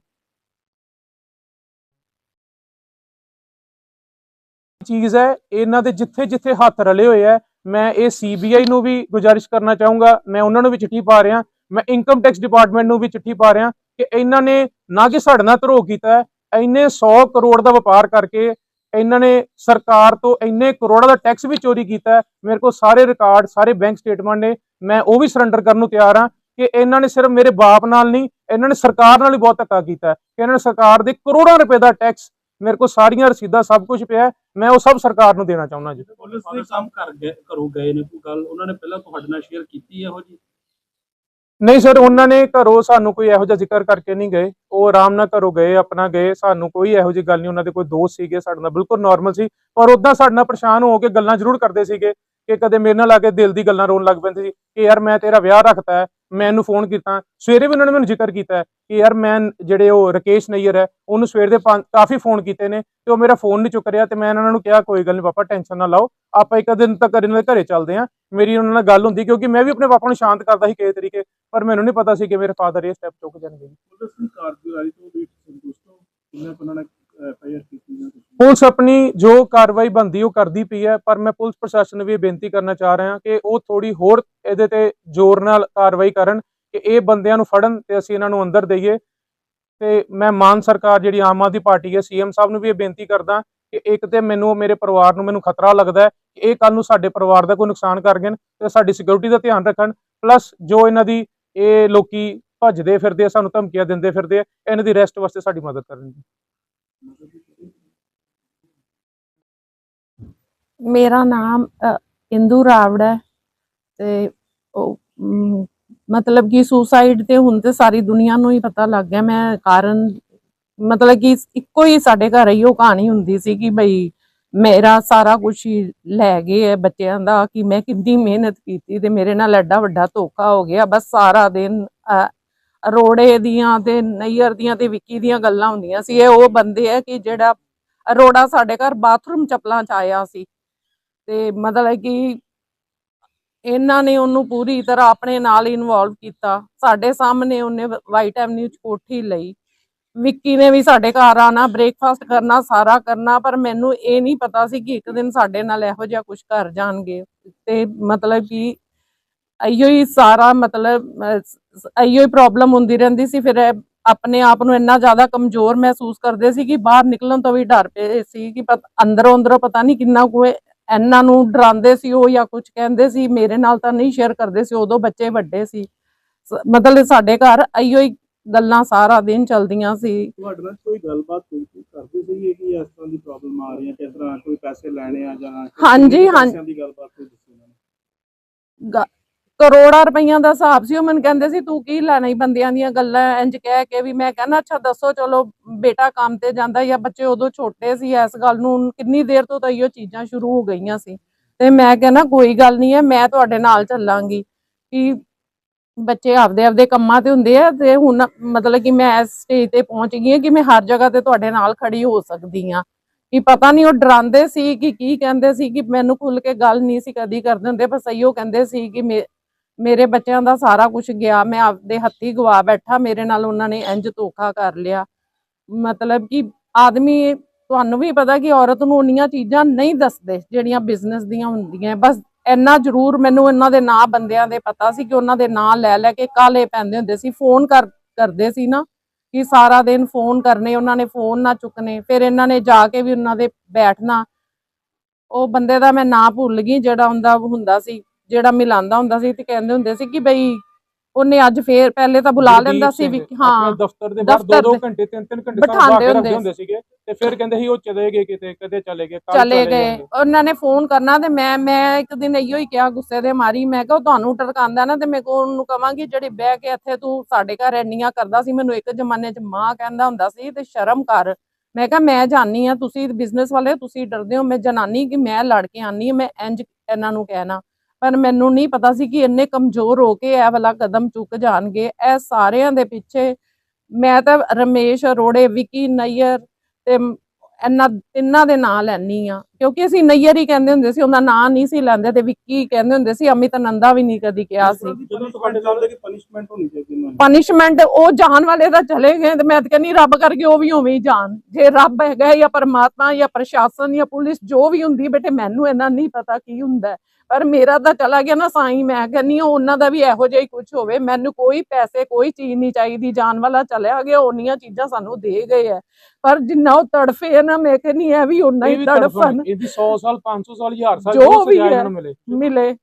ਚੀਜ਼ ਹੈ, ਇਹਨਾਂ ਦੇ ਜਿੱਥੇ ਜਿੱਥੇ ਹੱਥ ਰਲੇ ਹੋਏ ਆ ਮੈਂ ਇਹ ਸੀਬੀਆਈ ਨੂੰ ਵੀ ਗੁਜ਼ਾਰਿਸ਼ ਕਰਨਾ ਚਾਹੂੰਗਾ, ਮੈਂ ਉਹਨਾਂ ਨੂੰ ਵੀ ਚਿੱਠੀ ਪਾ ਰਿਹਾ, ਮੈਂ ਇਨਕਮ ਟੈਕਸ ਡਿਪਾਰਟਮੈਂਟ ਨੂੰ ਵੀ ਚਿੱਠੀ ਪਾ ਰਿਹਾ ਕਿ ਇਹਨਾਂ ਨੇ ਨਾ ਕਿ ਸਾਡੇ ਨਾਲ ਧਰੋਹ ਕੀਤਾ ਹੈ, ਇੰਨੇ 100 ਕਰੋੜ ਦਾ ਵਪਾਰ ਕਰਕੇ ਇਹਨਾਂ ਨੇ ਸਰਕਾਰ ਤੋਂ ਇੰਨੇ ਕਰੋੜਾਂ ਦਾ ਟੈਕਸ ਵੀ ਚੋਰੀ ਕੀਤਾ ਮੇਰੇ ਕੋਲ ਸਾਰੇ ਰਿਕਾਰਡ ਸਾਰੇ ਬੈਂਕ ਸਟੇਟਮੈਂਟ ਨੇ। ਮੈਂ ਉਹ ਵੀ ਸਰੈਂਡਰ ਕਰਨ ਨੂੰ ਤਿਆਰ ਹਾਂ ਕਿ ਇਹਨਾਂ ਨੇ ਸਿਰਫ ਮੇਰੇ ਬਾਪ ਨਾਲ ਨਹੀਂ, ਇਹਨਾਂ ਨੇ ਸਰਕਾਰ ਨਾਲ ਵੀ ਬਹੁਤ ਧੱਕਾ ਕੀਤਾ ਕਿ ਇਹਨਾਂ ਨੇ ਸਰਕਾਰ ਦੇ ਕਰੋੜਾਂ ਰੁਪਏ ਦਾ ਟੈਕਸ ਮੇਰੇ ਕੋਲ ਸਾਰੀਆਂ ਰਸੀਦਾਂ, ਸਭ ਕੁਝ ਪਿਆ ਮੈਂ ਉਹ ਸਭ ਸਰਕਾਰ ਨੂੰ ਦੇਣਾ ਚਾਹੁੰਦਾ ਜੀ। ਪੁਲਿਸ ਦੇ ਕੰਮ ਕਰ ਗਏ, ਘਰੋਂ ਗਏ ਨੇ ਕੋਈ ਗੱਲ? ਉਹਨਾਂ ਨੇ ਪਹਿਲਾਂ ਤੁਹਾਡੇ ਨਾਲ ਸ਼ੇਅਰ ਕੀਤੀ ਹੈ ਇਹੋ ਜੀ ਨਹੀਂ ਸਰ, ਉਹਨਾਂ ਨੇ ਘਰੋਂ ਸਾਨੂੰ ਕੋਈ ਇਹੋ ਜਿਹਾ ਜ਼ਿਕਰ ਕਰਕੇ ਨਹੀਂ ਗਏ। ਉਹ ਆਰਾਮ ਨਾਲ ਘਰੋਂ ਗਏ, ਆਪਣਾ ਗਏ। ਸਾਨੂੰ ਕੋਈ ਇਹੋ ਜਿਹੀ ਗੱਲ ਨਹੀਂ, ਉਹਨਾਂ ਦੇ ਕੋਈ ਦੋਸਤ ਸੀਗੇ ਸਾਡੇ ਨਾਲ, ਬਿਲਕੁਲ ਨਾਰਮਲ ਸੀ। ਪਰ ਉਦਾਂ ਸਾਡੇ ਨਾਲ ਪਰੇਸ਼ਾਨ ਹੋ ਕੇ ਗੱਲਾਂ ਜ਼ਰੂਰ ਕਰਦੇ ਸੀਗੇ ਕਿ ਕਦੇ ਮੇਰੇ ਨਾਲ ਆ ਕੇ ਦਿਲ ਦੀ ਗੱਲਾਂ ਰੋਣ ਲੱਗ ਪੈਂਦੇ ਸੀ ਕਿ ਯਾਰ ਮੈਂ ਤੇਰਾ ਵਿਆਹ ਰੱਖਤਾ ਹੈ ਮੈਂ ਇਹਨੂੰ ਫੋਨ ਕੀਤਾ। ਸਵੇਰੇ ਵੀ ਉਹਨਾਂ ਨੇ ਮੈਨੂੰ ਜ਼ਿਕਰ ਕੀਤਾ ਕਿ ਯਾਰ ਮੈਂ ਜਿਹੜੇ ਉਹ ਰਕੇਸ਼ ਨਈਅਰ ਹੈ, ਉਹਨੂੰ ਸਵੇਰ ਦੇ ਕਾਫੀ ਫੋਨ ਕੀਤੇ ਨੇ ਤੇ ਉਹ ਮੇਰਾ ਫੋਨ ਨਹੀਂ ਚੁੱਕ ਰਿਹਾ ਤੇ ਮੈਂ ਇਹਨਾਂ ਨੂੰ ਕਿਹਾ, ਕੋਈ ਗੱਲ ਨਹੀਂ ਪਾਪਾ ਟੈਨਸ਼ਨ ਨਾ ਲਓ। ਆਪਾਂ ਇੱਕ ਦਿਨ ਤੱਕ ਇਹਨਾਂ ਦੇ ਘਰੇ ਚੱਲਦੇ ਆਂ ਮੇਰੀ ਉਹਨਾਂ ਨਾਲ ਗੱਲ ਹੁੰਦੀ ਕਿਉਂਕਿ ਮੈਂ ਵੀ ਆਪਣੇ ਪਾਪਾ ਨੂੰ ਸ਼ਾਂਤ ਕਰਦਾ ਸੀ ਕਿਸੇ ਤਰੀਕੇ, ਪਰ ਮੈਨੂੰ ਨਹੀਂ ਪਤਾ ਸੀ ਕਿ ਮੇਰੇ ਫਾਦਰ ਇਹ ਸਟੈਪ ਚੁੱਕ ਜਾਣਗੇ। ਪੁਲਿਸ ਕਾਰਗੁਜ਼ਾਰੀ ਤੋਂ ਸੰਤੁਸ਼ਟ ਹੋ। ਕਿੰਨਾ ਉਹਨਾਂ ਨੇ ਐਫਆਈਆਰ ਕੀਤੀ ਹੈ ਪੁਲਿਸ ਆਪਣੀ ਜੋ ਕਾਰਵਾਈ ਬੰਦੀ ਉਹ ਕਰਦੀ ਪਈ ਹੈ, ਪਰ ਮੈਂ ਪੁਲਿਸ ਪ੍ਰਸ਼ਾਸਨ ਨੂੰ ਵੀ ਇਹ ਬੇਨਤੀ ਕਰਨਾ ਚਾਹ ਰਿਹਾ ਕਿ ਉਹ ਥੋੜੀ ਹੋਰ ਇਹਦੇ ਤੇ ਜ਼ੋਰ ਨਾਲ ਕਾਰਵਾਈ ਕਰਨ ਕਿ ਇਹ ਬੰਦਿਆਂ ਨੂੰ ਫੜਨ ਤੇ ਅਸੀਂ ਇਹਨਾਂ ਨੂੰ ਅੰਦਰ ਦਈਏ। ਤੇ ਮੈਂ ਮਾਨ ਸਰਕਾਰ ਜਿਹੜੀ ਆਮ ਆਦਮੀ ਪਾਰਟੀ ਹੈ ਸੀਐਮ ਸਾਹਿਬ ਨੂੰ ਵੀ ਇਹ ਬੇਨਤੀ ਕਰਦਾ ਕਿ ਇੱਕ ਤੇ ਮੈਨੂੰ, ਮੇਰੇ ਪਰਿਵਾਰ ਨੂੰ ਮੈਨੂੰ ਖਤਰਾ ਲੱਗਦਾ ਹੈ ਕਿ ਇਹ ਕੱਲ ਨੂੰ ਸਾਡੇ ਪਰਿਵਾਰ ਦਾ ਕੋਈ ਨੁਕਸਾਨ ਕਰ ਗਏ ਤੇ ਸਾਡੀ ਸਿਕਿਉਰਿਟੀ ਦਾ ਧਿਆਨ ਰੱਖਣ ਪਲੱਸ ਜੋ ਇਹਨਾਂ ਦੀ ਇਹ ਲੋਕੀ ਭੱਜਦੇ ਫਿਰਦੇ ਆ, ਸਾਨੂੰ ਧਮਕੀਆਂ ਦਿੰਦੇ ਫਿਰਦੇ ਆ, ਇਹਨਾਂ ਦੀ ਰੈਸਟ ਵਾਸਤੇ ਸਾਡੀ ਮਦਦ ਕਰਨ ਮੇਰਾ ਨਾਮ ਇੰਦੂ ਰਾਵੜ ਹੈ ਤੇ ਮਤਲਬ ਕਿ ਸੁਸਾਈਡ ਤੇ ਹੁਣ ਤੇ ਸਾਰੀ ਦੁਨੀਆ ਨੂੰ ਹੀ ਪਤਾ ਲੱਗ ਗਿਆ। ਮੈਂ ਕਾਰਨ, ਮਤਲਬ ਕਿ ਇੱਕੋ ਹੀ ਸਾਡੇ ਘਰ ਹੀ ਉਹ ਕਹਾਣੀ ਹੁੰਦੀ ਸੀ ਕਿ ਭਈ ਮੇਰਾ ਸਾਰਾ ਕੁਝ ਹੀ ਲੈ ਗਏ ਹੈ ਬੱਚਿਆਂ ਦਾ, ਕਿ ਮੈਂ ਕਿੰਨੀ ਮਿਹਨਤ ਕੀਤੀ ਤੇ ਮੇਰੇ ਨਾਲ ਐਡਾ ਵੱਡਾ ਧੋਖਾ ਹੋ ਗਿਆ। ਬਸ ਸਾਰਾ ਦਿਨ ਅਰੋੜੇ ਦੀਆਂ ਤੇ ਨਈਅਰ ਦੀਆਂ ਤੇ ਵਿੱਕੀ ਦੀਆਂ ਗੱਲਾਂ ਹੁੰਦੀਆਂ ਸੀ। ਇਹ ਉਹ ਬੰਦੇ ਆ ਕਿ ਜਿਹੜਾ ਅਰੋੜਾ ਸਾਡੇ ਘਰ ਬਾਥਰੂਮ ਚੱਪਲਾਂ ਚ ਆਇਆ ਸੀ। ਤੇ ਮਤਲਬ ਕਿ ਇਹਨਾਂ ਨੇ ਉਹਨੂੰ ਪੂਰੀ ਤਰ੍ਹਾਂ ਆਪਣੇ ਨਾਲ ਇਨਵੋਲਵ ਕੀਤਾ। ਸਾਡੇ ਸਾਹਮਣੇ ਉਹਨੇ ਵਾਈਟ ਐਵਨਿਊ ਚ ਕੋਠੀ ਲਈ। ਵਿੱਕੀ ਨੇ ਵੀ ਸਾਡੇ ਘਰ ਆਣਾ ਬ੍ਰੇਕਫਾਸਟ ਕਰਨਾ, ਸਾਰਾ ਕਰਨਾ, ਪਰ ਮੈਨੂੰ ਇਹ ਨਹੀਂ ਪਤਾ ਸੀ ਕਿ ਇੱਕ ਦਿਨ ਸਾਡੇ ਨਾਲ ਇਹੋ ਜਿਹਾ ਕੁਝ ਕਰ ਜਾਣਗੇ। ਤੇ ਮਤਲਬ ਕਿ ਇਹੋ ਹੀ ਸਾਰਾ ਮਤਲਬ ਸ- ਸ- ਇਹੋ ਹੀ ਪ੍ਰੋਬਲਮ ਹੁੰਦੀ ਰਹਿੰਦੀ ਸੀ ਫਿਰ ਆਪਣੇ ਆਪ ਨੂੰ ਇੰਨਾ ਜ਼ਿਆਦਾ ਕਮਜ਼ੋਰ ਮਹਿਸੂਸ ਕਰਦੇ ਸੀ ਕਿ ਬਾਹਰ ਨਿਕਲਣ ਤੋਂ ਵੀ ਡਰ ਪਏ ਸੀ ਕਿ ਅੰਦਰੋਂ ਅੰਦਰੋਂ ਪਤਾ ਨਹੀਂ ਕਿੰਨਾ ਕੁ ਇਹ ਇਹਨਾਂ ਨੂੰ ਡਰਾਉਂਦੇ ਸੀ ਉਹ ਜਾਂ ਕੁਝ ਕਹਿੰਦੇ ਸੀ ਮੇਰੇ ਨਾਲ ਤਾਂ ਨਹੀਂ ਸ਼ੇਅਰ ਕਰਦੇ ਸੀ ਉਦੋਂ ਬੱਚੇ ਵੱਡੇ ਸੀ। ਸ- ਮਤਲਬ ਸਾਡੇ ਘਰ ਇਹੋ ਹੀ ਗੱਲਾਂ ਸਾਰਾ ਦਿਨ ਚਲਦੀਆਂ ਸੀ। ਤੁਹਾਡੇ ਨਾਲ ਕੋਈ ਗੱਲਬਾਤ ਸੀ ਕਰਦੇ ਸੀਗੇ ਕਿ ਇਸ ਤਰ੍ਹਾਂ ਦੀ ਪ੍ਰੋਬਲਮ ਆ ਰਹੀ ਹੈ ਕਿਸ ਤਰ੍ਹਾਂ ਕੋਈ ਪੈਸੇ ਲੈਣੇ ਆ ਜਾਂ ਹਾਂਜੀ, ਹਾਂਜੀ। ਗੱਲਬਾਤ ਹੋਈ ਦੱਸੋ ਕਰੋੜਾਂ ਰੁਪਈਆਂ ਦਾ ਹਿਸਾਬ ਸੀ, ਉਹ ਮੈਨੂੰ ਕਹਿੰਦੇ ਸੀ, ਤੂੰ ਕੀ ਲੈਣਾ ਈ ਬੰਦਿਆਂ ਦੀਆਂ ਗੱਲਾਂ? ਇੰਜ ਕਹਿ ਕੇ ਵੀ ਮੈਂ ਕਹਿੰਦਾ, ਅੱਛਾ, ਦੱਸੋ, ਚਲੋ, ਬੇਟਾ ਕੰਮ ਤੇ ਜਾਂਦਾ ਜਾਂ ਬੱਚੇ ਉਦੋਂ ਛੋਟੇ ਸੀ, ਇਸ ਗੱਲ ਨੂੰ ਕਿੰਨੀ ਦੇਰ ਤੋਂ ਤਾਂ ਇਹੋ ਚੀਜ਼ਾਂ ਸ਼ੁਰੂ ਹੋ ਗਈਆਂ ਸੀ? ਤੇ ਮੈਂ ਕਹਿੰਦਾ, ਕੋਈ ਗੱਲ ਨਹੀਂ ਹੈ, ਮੈਂ ਤੁਹਾਡੇ ਨਾਲ ਚੱਲਾਂਗੀ। ਕਿ ਬੱਚੇ ਆਪਦੇ ਆਪਦੇ ਕੰਮਾਂ ਤੇ ਹੁੰਦੇ ਆ ਤੇ ਹੁਣ ਮਤਲਬ ਕਿ ਮੈਂ ਇਸ ਸਟੇਜ ਤੇ ਪਹੁੰਚ ਗਈ ਹਾਂ ਕਿ ਮੈਂ ਹਰ ਜਗ੍ਹਾ ਤੇ ਤੁਹਾਡੇ ਨਾਲ ਖੜੀ ਹੋ ਸਕਦੀ ਹਾਂ। ਕਿ ਪਤਾ ਨਹੀਂ ਉਹ ਡਰਾਉਂਦੇ ਸੀ ਕਿ ਕੀ ਕਹਿੰਦੇ ਸੀ ਕਿ ਮੈਨੂੰ ਖੁੱਲ ਕੇ ਗੱਲ ਨਹੀਂ ਸੀ ਕਦੀ ਕਰਦੇ ਹੁੰਦੇ, ਬਸ ਇਹੋ ਕਹਿੰਦੇ ਸੀ ਕਿ ਮੇ- ਮੇਰੇ ਬੱਚਿਆਂ ਦਾ ਸਾਰਾ ਕੁਝ ਗਿਆ, ਮੈਂ ਆਪਦੇ ਹੱਥੀ ਗਵਾ ਬੈਠਾ, ਮੇਰੇ ਨਾਲ ਉਹਨਾਂ ਨੇ ਇੰਜ ਧੋਖਾ ਕਰ ਲਿਆ। ਮਤਲਬ ਕਿ ਆਦਮੀ, ਤੁਹਾਨੂੰ ਵੀ ਪਤਾ ਕਿ ਔਰਤ ਨੂੰ ਉਨੀਆਂ ਚੀਜ਼ਾਂ ਨਹੀਂ ਦੱਸਦੇ, ਜਿਹੜੀਆਂ ਬਿਜ਼ਨਸ ਦੀਆਂ ਹੁੰਦੀਆਂ ਬਸ ਇੰਨਾ ਜ਼ਰੂਰ ਮੈਨੂੰ ਇਹਨਾਂ ਦੇ ਨਾਂ ਬੰਦਿਆਂ ਦੇ ਪਤਾ ਸੀ ਕਿ ਉਹਨਾਂ ਦੇ ਨਾਂ ਲੈ ਲੈ ਕੇ ਕਾਲੇ ਪੈਂਦੇ ਹੁੰਦੇ ਸੀ। ਫੋਨ ਕਰ, ਕਰਦੇ ਸੀ ਨਾ ਕਿ ਸਾਰਾ ਦਿਨ ਫੋਨ ਕਰਨੇ, ਉਹਨਾਂ ਨੇ ਫੋਨ ਨਾ ਚੁੱਕਨੇ ਫਿਰ ਇਹਨਾਂ ਨੇ ਜਾ ਕੇ ਵੀ ਉਹਨਾਂ ਦੇ ਬੈਠਣਾ। ਉਹ ਬੰਦੇ ਦਾ ਮੈਂ ਨਾਂ ਭੁੱਲ ਗਈ, ਜਿਹੜਾ ਹੁੰਦਾ ਹੁੰਦਾ ਸੀ ਜਿਹੜਾ ਮਿਲਾਉਂਦਾ ਹੁੰਦਾ ਸੀ ਤੇ ਕਹਿੰਦੇ ਹੁੰਦੇ ਸੀ ਕਿ ਬਈ ਉਹਨੇ ਅੱਜ ਫੇਰ ਪਹਿਲੇ ਤਾਂ ਬੁਲਾ ਲੈਂਦਾ ਸੀ ਵੀ ਹਾਂ ਦਫ਼ਤਰ ਦੇ ਬਾਹਰ ਦਫ਼ਤਰ 2-2 ਦੇ- ਘੰਟੇ 3-3 ਘੰਟੇ ਬਿਠਾਉਂਦੇ ਹੁੰਦੇ ਸੀਗੇ ਤੇ ਫਿਰ ਕਹਿੰਦੇ ਸੀ ਉਹ ਚਲੇ ਗਏ ਕਿਤੇ ਕਦੇ ਚਲੇ ਗਏ ਚਲੇ ਗਏ। ਉਹਨਾਂ ਨੇ ਫੋਨ ਕਰਨਾ ਤੇ ਮੈਂ ਮੈਂ ਇੱਕ ਦਿਨ ਇਹੋ ਹੀ ਕਿਹਾ ਗੁੱਸੇ ਦੇ ਮਾਰੀ ਮੈਂ ਕਿਹਾ ਤੁਹਾਨੂੰ ਟਰਕਾਉਂਦਾ ਨਾ ਤੇ ਮੈਂ ਕੋ ਉਹਨੂੰ ਕਵਾਂਗੀ ਜਿਹੜੀ ਬਹਿ ਕੇ ਇੱਥੇ ਤੂੰ ਸਾਡੇ ਘਰ ਇੰਨੀਆਂ ਕਰਦਾ ਸੀ ਮੈਨੂੰ ਇੱਕ ਜ਼ਮਾਨੇ 'ਚ ਮਾਂ ਕਹਿੰਦਾ ਹੁੰਦਾ ਸੀ ਤੇ ਸ਼ਰਮ ਕਰ। ਮੈਂ ਕਿਹਾ ਮੈਂ ਜਾਣੀ ਆ ਤੁਸੀਂ ਬਿਜ਼ਨਸ ਵਾਲੇ ਤੁਸੀਂ ਡਰਦੇ ਹੋ ਮੈਂ ਜਨਾਨੀ ਕਿ ਮੈਂ ਲੜ ਕੇ ਆਨੀ ਆ ਮੈਂ ਇੰਜ ਇਹਨਾਂ ਨੂੰ ਕਹਿਣਾ। ਪਰ ਮੈਨੂੰ ਨਹੀਂ ਪਤਾ ਸੀ ਕਿ ਇੰਨੇ ਕਮਜ਼ੋਰ ਹੋ ਕੇ ਇਹ ਵਾਲਾ ਕਦਮ ਚੁੱਕ ਜਾਣਗੇ। ਇਹ ਸਾਰਿਆਂ ਦੇ ਪਿੱਛੇ ਮੈਂ ਤਾਂ ਰਮੇਸ਼ ਅਰੋੜੇ ਵਿੱਕੀ ਨਈਅਰ ਤੇ ਇਹਨਾਂ ਤਿੰਨਾਂ ਦੇ ਨਾਂ ਲੈਣੀ ਆ ਕਿਉਂਕਿ ਅਸੀਂ ਨਈਅਰ ਹੀ ਕਹਿੰਦੇ ਹੁੰਦੇ ਸੀ ਉਹਦਾ ਨਾਂ ਨਹੀਂ ਸੀ ਲੈਂਦੇ ਤੇ ਵਿੱਕੀ ਕਹਿੰਦੇ ਹੁੰਦੇ ਸੀ ਅਮਿਤ ਨੰਦਾ ਵੀ ਨਹੀਂ ਕਦੀ ਕਿਹਾ ਸੀ। ਜਦੋਂ ਤੁਹਾਡੇ ਨਾਲ ਕਿ ਪਨਿਸ਼ਮੈਂਟ ਹੋਣੀ ਚਾਹੀਦੀ ਇਹਨਾਂ ਨੂੰ ਪਨਿਸ਼ਮੈਂਟ ਉਹ ਜਾਣ ਵਾਲੇ ਤਾਂ ਚਲੇ ਗਏ ਤੇ ਮੈਂ ਤਾਂ ਕਹਿੰਦੀ ਰੱਬ ਕਰਕੇ ਉਹ ਵੀ ਉਵੇਂ ਹੀ ਜਾਣ। ਜੇ ਰੱਬ ਹੈਗਾ ਜਾਂ ਪਰਮਾਤਮਾ ਜਾਂ ਪ੍ਰਸ਼ਾਸਨ ਜਾਂ ਪੁਲਿਸ ਜੋ ਵੀ ਹੁੰਦੀ ਬੇਟੇ ਮੈਨੂੰ ਇਹਨਾਂ ਨਹੀਂ ਪਤਾ ਕੀ ਹੁੰਦਾ। ਪਰ ਮੇਰਾ ਤਾਂ ਚਲਾ ਗਿਆ ਨਾ ਸਾਈਂ ਮੈਂ ਕਹਿੰਦੀ ਹਾਂ ਉਹਨਾਂ ਦਾ ਵੀ ਇਹੋ ਜਿਹਾ ਹੀ ਕੁਝ ਹੋਵੇ। ਮੈਨੂੰ ਕੋਈ ਪੈਸੇ ਕੋਈ ਚੀਜ਼ ਨਹੀਂ ਚਾਹੀਦੀ ਜਾਣ ਵਾਲਾ ਚਲਿਆ ਗਿਆ ਉਹਨੀਆਂ ਚੀਜ਼ਾਂ ਸਾਨੂੰ ਦੇ ਗਏ ਆ। ਪਰ ਜਿੰਨਾ ਉਹ ਤੜਫੇ ਨਾ ਮੈਂ ਕਹਿੰਦੀ ਐ ਵੀ ਉਹਨਾਂ ਹੀ ਤੜਫਣ ਇਹਦੀ 100 ਸਾਲ 500 ਸਾਲ 1000 ਸਾਲ ਜੋ ਵੀ ਮਿਲੇ। ਮਿਲੇ।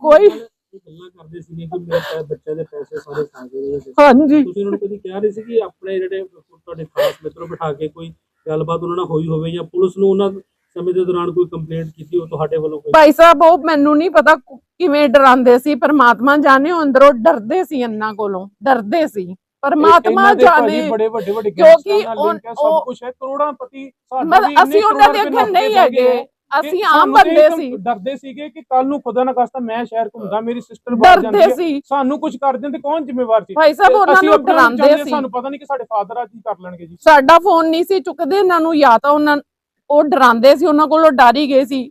ਕੋਈ- ਗੱਲਾਂ ਕਰਦੇ ਸੀ ਕਿ ਮੇਰੇ ਬੱਚੇ ਦੇ ਪੈਸੇ ਸਾਰੇ ਖਾ ਗਏ ਹਾਂਜੀ। ਤੁਸੀਂ ਉਹਨਾਂ ਨੂੰ ਕਦੀ ਕਿਹਾ ਨਹੀਂ ਸੀ ਕਿ ਆਪਣੇ ਜਿਹੜੇ ਤੁਹਾਡੇ ਖਾਸ ਮਿੱਤਰ ਬਿਠਾ ਕੇ ਕੋਈ ਗੱਲਬਾਤ ਉਹਨਾਂ ਨਾਲ ਹੋਈ ਹੋਵੇ ਜਾਂ ਪੁਲਿਸ ਨੂੰ ਉਹਨਾਂ ਸਮੇਂ ਦੇ ਦੌਰਾਨ ਕੋਈ ਕੰਪਲੇਂਟ ਕੀਤੀ ਹੋ ਤੁਹਾਡੇ ਵੱਲੋਂ ਕੋਈ? ਭਾਈ ਸਾਹਿਬ ਉਹ ਮੈਨੂੰ ਨਹੀਂ ਪਤਾ ਕਿਵੇਂ ਡਰਾਉਂਦੇ ਸੀ ਪਰਮਾਤਮਾ ਜਾਣੇ ਉਹ ਅੰਦਰੋਂ ਡਰਦੇ ਸੀ ਇਹਨਾਂ ਕੋਲੋਂ ਡਰਦੇ ਸੀ। ਪਰਮਾਤਮਾ ਜਾਣੇ ਬੜੇ ਵੱਡੇ ਵੱਡੇ ਕਿਉਂਕਿ ਸਭ ਕੁਝ ਹੈ ਕਰੋੜਾਂ ਪਤੀ ਸਾਡੇ ਅਸੀਂ ਉਹਨਾਂ ਦੇ ਅੱਗੇ ਨਹੀਂ ਹੈਗੇ। ਅਸੀਂ ਆਮ ਬੰਦੇ ਸੀ। ਡਰਦੇ ਸੀਗੇ ਕਿ ਕੱਲ ਨੂੰ ਖੁਦਾ ਨਾ ਖਾਸਤਾ ਮੈਂ ਸ਼ਹਿਰ ਘੁੰਮਦਾ ਮੇਰੀ ਸਿਸਟਰ ਬਾਹਰ ਜਾਂਦੀ ਹੈ। ਸਾਨੂੰ ਕੁਝ ਕਰ ਦਿੰਦੇ ਕੌਣ ਜ਼ਿੰਮੇਵਾਰ ਸੀ? ਭਾਈ ਸਾਹਿਬ ਉਹਨਾਂ ਨੂੰ ਡਰਾਉਂਦੇ ਸੀ। ਸਾਨੂੰ ਪਤਾ ਨਹੀਂ ਕਿ ਸਾਡੇ ਫਾਦਰ ਆ ਕੀ ਕਰ ਲੈਣਗੇ ਜੀ। ਸਾਡਾ ਫੋਨ ਨਹੀਂ ਸੀ ਚੁੱਕਦੇ ਇਹਨਾਂ ਨੂੰ ਜਾਂ ਤਾਂ ਉਹਨਾਂ ਉਹ ਡਰਾਉਂਦੇ ਸੀ ਉਹਨਾਂ ਕੋਲੋਂ ਡਰ ਹੀ ਗਏ ਸੀ।